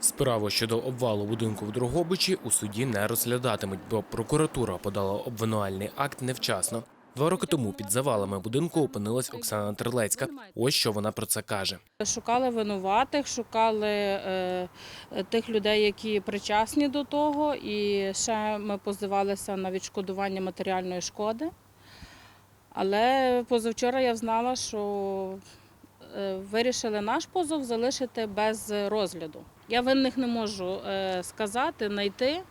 Справу щодо обвалу будинку в Дрогобичі у суді не розглядатимуть, бо прокуратура подала обвинувальний акт невчасно. Два роки тому під завалами будинку опинилась Оксана Терлецька. Ось що вона про це каже. Шукали винуватих, шукали е, тих людей, які причасні до того, і ще ми позивалися на відшкодування матеріальної шкоди. Але позавчора я знала, що вирішили наш позов залишити без розгляду. Я винних не можу е, сказати, знайти.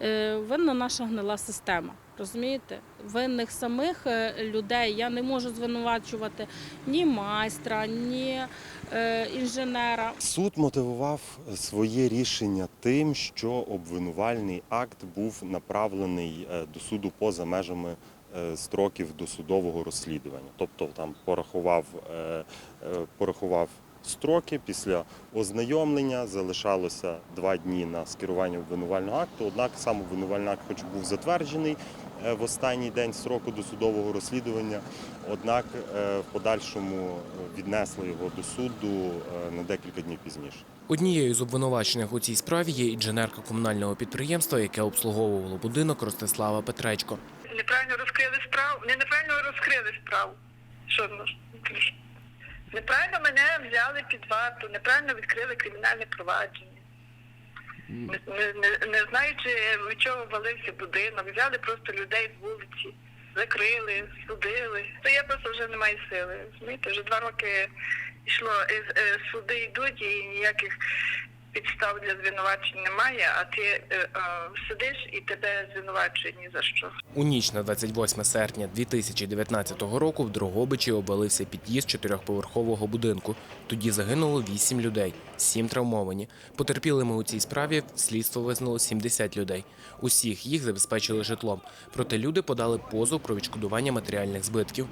Е, Винна наша гнила система. Розумієте? Винних самих е, людей я не можу звинувачувати ні майстра, ні е, інженера. Суд мотивував своє рішення тим, що обвинувальний акт був направлений е, до суду поза межами е, строків досудового розслідування. Тобто там порахував, е, е, порахував строки після ознайомлення, залишалося два дні на скерування обвинувального акту. Однак сам обвинувальний акт, хоч був затверджений е, в останній день строку досудового розслідування, однак е, в подальшому віднесли його до суду е, на декілька днів пізніше. Однією з обвинувачених у цій справі є інженерка комунального підприємства, яке обслуговувало будинок Ростислава Петречко. Неправильно неправильно розкрили справу. Що неправильно мене взяли під варту, неправильно відкрили кримінальне провадження. Не, не, не, не знаючи, від чого валився будинок, взяли просто людей з вулиці, закрили, судили. То я просто вже не маю сили. Розумієте, вже два роки йшло, е, е, суди йдуть і ніяких підстав для звинувачень немає, а ти е, е, сидиш і тебе звинувачують ні за що. У ніч на 28 серпня 2019 року в Дрогобичі обвалився під'їзд чотирьохповерхового будинку. Тоді загинуло 8 людей, 7 травмовані. Потерпілими у цій справі слідство визнало 70 людей. Усіх їх забезпечили житлом. Проте люди подали позов про відшкодування матеріальних збитків.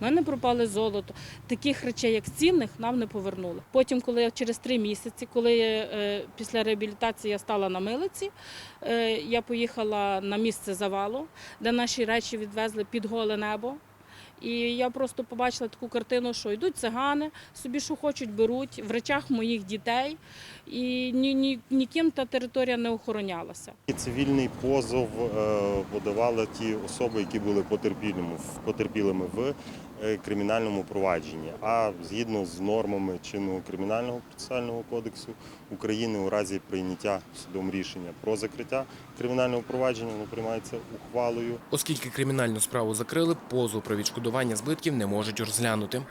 У мене пропали золото. Таких речей, як цінних, нам не повернули. Потім, коли через три місяці, коли е, після реабілітації я стала на милиці, е, я поїхала на місце завалу, де наші речі відвезли під голе небо. І я просто побачила таку картину, що йдуть цигани, собі що хочуть, беруть в речах моїх дітей, і ні, ні, ніким та територія не охоронялася. І Цивільний позов е, подавали ті особи, які були потерпілими, в кримінальному провадженні. А згідно з нормами чинного кримінального процесуального кодексу України у разі прийняття судом рішення про закриття кримінального провадження, воно приймається ухвалою. Оскільки кримінальну справу закрили, позов про відшкодування збитків не можуть розглянути.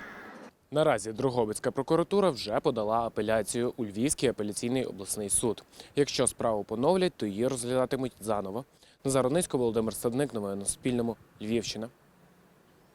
Наразі Дрогобицька прокуратура вже подала апеляцію у Львівський апеляційний обласний суд. Якщо справу поновлять, то її розглядатимуть заново. Назар Онисько, Володимир Стадник, новини на Суспільному, Львівщина.